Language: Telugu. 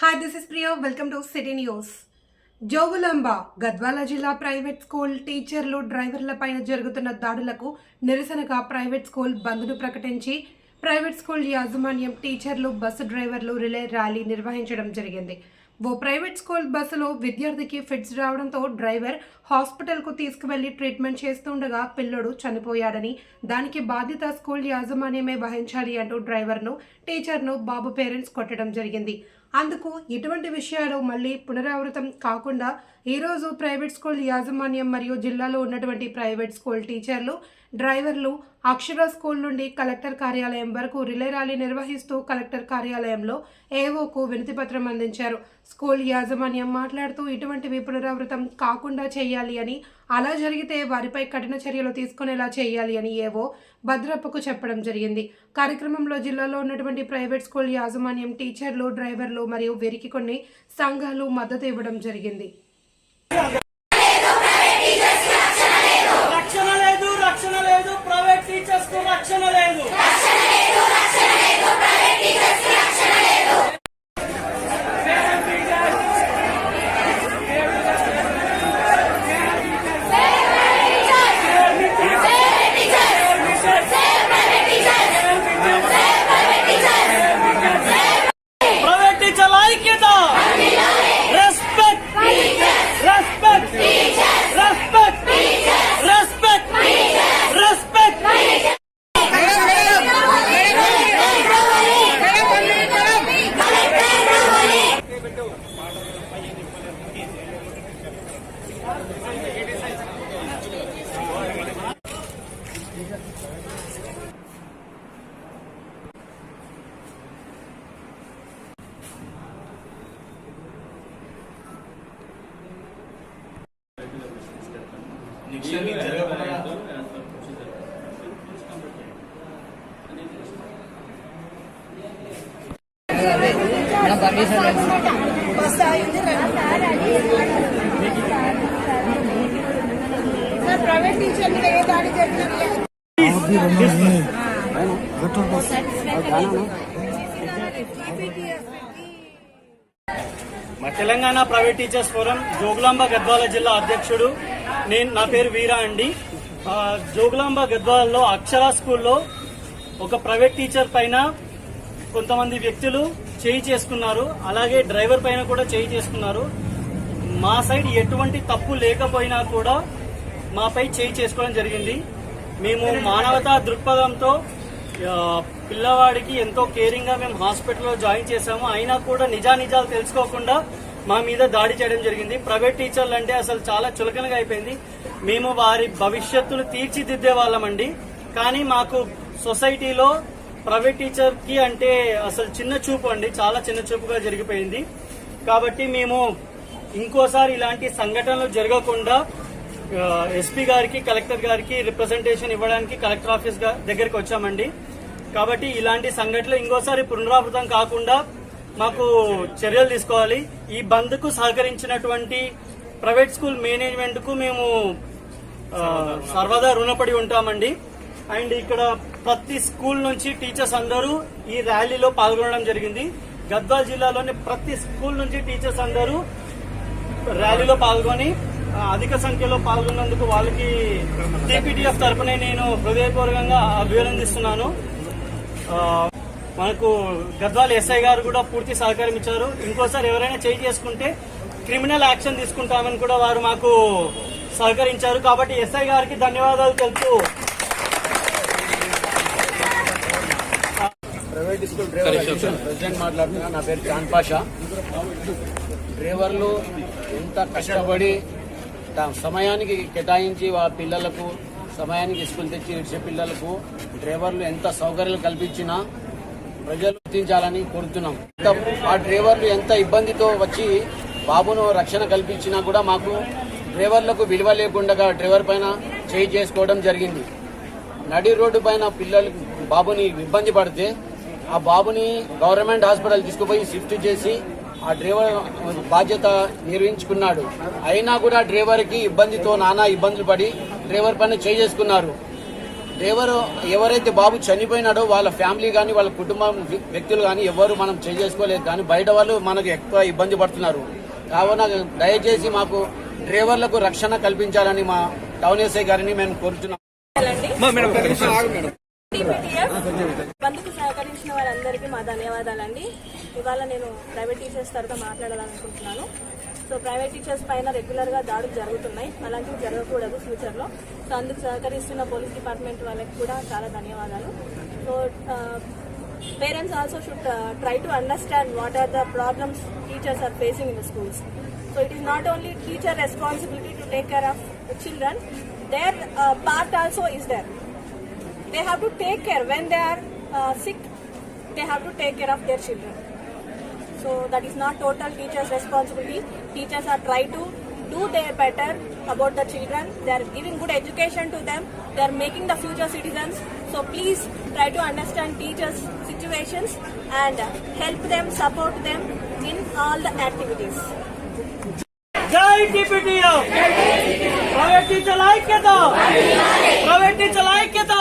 Hi this is Priya welcome to city news Jogulamba Gadwal జిల్లా ప్రైవేట్ స్కూల్ టీచర్లు డ్రైవర్లపైన జరుగుతున్న దాడులకు నిరసనగా ప్రైవేట్ స్కూల్ బంద్ను ప్రకటించి ప్రైవేట్ స్కూల్ యాజమాన్యం టీచర్లు బస్సు డ్రైవర్లు రిలే ర్యాలీ నిర్వహించడం జరిగింది. ఓ ప్రైవేట్ స్కూల్ బస్సులో విద్యార్థికి ఫిట్స్ రావడంతో డ్రైవర్ హాస్పిటల్కు తీసుకువెళ్ళి ట్రీట్మెంట్ చేస్తుండగా పిల్లడు చనిపోయాడని దానికి బాధ్యత స్కూల్ యాజమాన్యమే వహించాలి అంటూ డ్రైవర్ను టీచర్ను బాబు పేరెంట్స్ కొట్టడం జరిగింది. అందుకు ఇటువంటి విషయాలు మళ్ళీ పునరావృతం కాకుండా ఈరోజు ప్రైవేట్ స్కూల్ యాజమాన్యం మరియు జిల్లాలో ఉన్నటువంటి ప్రైవేట్ స్కూల్ టీచర్లు డ్రైవర్లు అక్షర స్కూల్ నుండి కలెక్టర్ కార్యాలయం వరకు రిలే ర్యాలీ నిర్వహిస్తూ కలెక్టర్ కార్యాలయంలో ఏవోకు వినతిపత్రం అందించారు. స్కూల్ యాజమాన్యం మాట్లాడుతూ ఇటువంటివి పునరావృతం కాకుండా చేయాలి అని అలా జరిగితే వారిపై కఠిన చర్యలు తీసుకునేలా చేయాలి అని ఏవో భద్రప్పకు చెప్పడం జరిగింది. కార్యక్రమంలో జిల్లాలో ఉన్నటువంటి ప్రైవేట్ స్కూల్ యాజమాన్యం టీచర్లు డ్రైవర్లు మరియు వీరికి కొన్ని సంఘాలు మద్దతు ఇవ్వడం జరిగింది రక్షణ లేదు రక్షణ లేదు ప్రైవేట్ టీచర్స్కు రక్షణ లేదు ప్రైవేట్ టీచర్ల ఐక్యత respect respect respect respect respect private teacher దాడి జరిగినా మా Telangana private teachers forum Jogulamba Gadwal జిల్లా అధ్యక్షుడు నేను నా పేరు వీరా అండి. జోగులాంబ గద్వాలలో అక్షర స్కూల్లో ఒక ప్రైవేట్ టీచర్ పైన కొంతమంది వ్యక్తులు చేయి చేసుకున్నారు. అలాగే డ్రైవర్ పైన కూడా చేయి చేసుకున్నారు. మా సైడ్ ఎటువంటి తప్పు లేకపోయినా కూడా మాపై చేయి చేసుకోవడం జరిగింది. మేము మానవతా దృక్పథంతో పిల్లవాడికి ఎంతో కేరింగ్గా మేము హాస్పిటల్లో జాయిన్ చేసాము అయినా కూడా నిజానిజాలు తెలుసుకోకుండా మా మీద దాడి చేయడం జరిగింది. ప్రైవేట్ టీచర్లు అంటే అసలు చాలా చులకనగా అయిపోయింది. మేము వారి భవిష్యత్తును తీర్చిదిద్దే వాళ్ళమండి కానీ మాకు సొసైటీలో ప్రైవేట్ టీచర్కి అంటే అసలు చిన్న చూపు అండి. చాలా చిన్న చూపుగా జరిగిపోయింది. కాబట్టి మేము ఇంకోసారి ఇలాంటి సంఘటనలు జరగకుండా ఎస్పీ గారికి కలెక్టర్ గారికి రిప్రజెంటేషన్ ఇవ్వడానికి కలెక్టర్ ఆఫీస్ దగ్గరికి వచ్చామండి. కాబట్టి ఇలాంటి సంఘటనలు ఇంకోసారి పునరావృతం కాకుండా మాకు చర్యలు తీసుకోవాలి. ఈ బంద్కు సహకరించినటువంటి ప్రైవేట్ స్కూల్ మేనేజ్మెంట్కు మేము సర్వదా రుణపడి ఉంటామండి. అండ్ ఇక్కడ ప్రతి స్కూల్ నుంచి టీచర్స్ అందరూ ఈ ర్యాలీలో పాల్గొనడం జరిగింది. గద్వాల్ జిల్లాలోని ప్రతి స్కూల్ నుంచి టీచర్స్ అందరూ ర్యాలీలో పాల్గొని అధిక సంఖ్యలో పాల్గొన్నందుకు వాళ్ళకి టీపీటీఎఫ్ తరఫునే నేను హృదయపూర్వకంగా అభినందిస్తున్నాను. ఆ, మనకు గద్వాల్ ఎస్ఐ గారు కూడా పూర్తి సహకారం ఇచ్చారు. ఇంకోసారి ఎవరైనా చేయి చేసుకుంటే క్రిమినల్ యాక్షన్ తీసుకుంటామని కూడా వారు మాకు సహకరించారు. కాబట్టి ఎస్ఐ గారికి ధన్యవాదాలు తెలుపుతూ ప్రైవేట్ స్కూల్ డ్రైవర్ ప్రెసిడెంట్ మాట్లాడుతున్నా నా పేరు చాన్ పాషా. డ్రైవర్లు ఎంత కష్టపడి సమయానికి కేటాయించి వాళ్ళ పిల్లలకు సమయానికి స్కూల్ తెచ్చి ఇచ్చే పిల్లలకు డ్రైవర్లు ఎంత సౌకర్యాలు కల్పించినా ప్రజలు గుర్తించాలని కోరుతున్నాం. ఆ డ్రైవర్లు ఎంత ఇబ్బందితో వచ్చి బాబును రక్షణ కల్పించినా కూడా మాకు డ్రైవర్లకు విలువ లేకుండా డ్రైవర్ పైన చేయి చేసుకోవడం జరిగింది. నడి రోడ్డు పైన పిల్లలు బాబుని ఇబ్బంది పడితే ఆ బాబుని గవర్నమెంట్ హాస్పిటల్ తీసుకుపోయి షిఫ్ట్ చేసి ఆ డ్రైవర్ బాధ్యత నిర్వహించుకున్నాడు. అయినా కూడా డ్రైవర్కి ఇబ్బందితో నానా ఇబ్బందులు పడి డ్రైవర్ పైన చేసుకున్నారు. డ్రైవర్ ఎవరైతే బాబు చనిపోయినాడో వాళ్ళ ఫ్యామిలీ కానీ వాళ్ళ కుటుంబం వ్య- వ్యక్తులు కానీ ఎవరు మనం చేసుకోలేదు. కానీ బయట వాళ్ళు మనకు ఎక్కువ ఇబ్బంది పడుతున్నారు. కావున దయచేసి మాకు డ్రైవర్లకు రక్షణ కల్పించాలని మా టౌన్ ఎస్ఐ గారిని మేము కోరుతున్నాం. బంధుకు సహకరించిన వారందరికీ మా ధన్యవాదాలండి. ఇవాళ నేను ప్రైవేట్ టీచర్స్ తరఫున మాట్లాడాలనుకుంటున్నాను. సో ప్రైవేట్ టీచర్స్ పైన రెగ్యులర్గా దాడులు జరుగుతున్నాయి. అలాంటివి జరగకూడదు ఫ్యూచర్లో. సో అందుకు సహకరిస్తున్న పోలీస్ డిపార్ట్మెంట్ వాళ్ళకి కూడా చాలా ధన్యవాదాలు. So parents also should try to understand what are the problems teachers are facing in the schools so it is not only teacher responsibility to take care of children their part also is there they have to take care when they are sick they have to take care of their children so that is not total teachers responsibility teachers are try to do their better about the children they are giving good education to them they are making the future citizens so please try to understand teachers situations and help them support them in all the activities జై టీపీటీఎఫ్ ప్రైవేట్ టీచర్ల ఐక్యత ప్రైవేట్ టీచర్ల ఐక్యత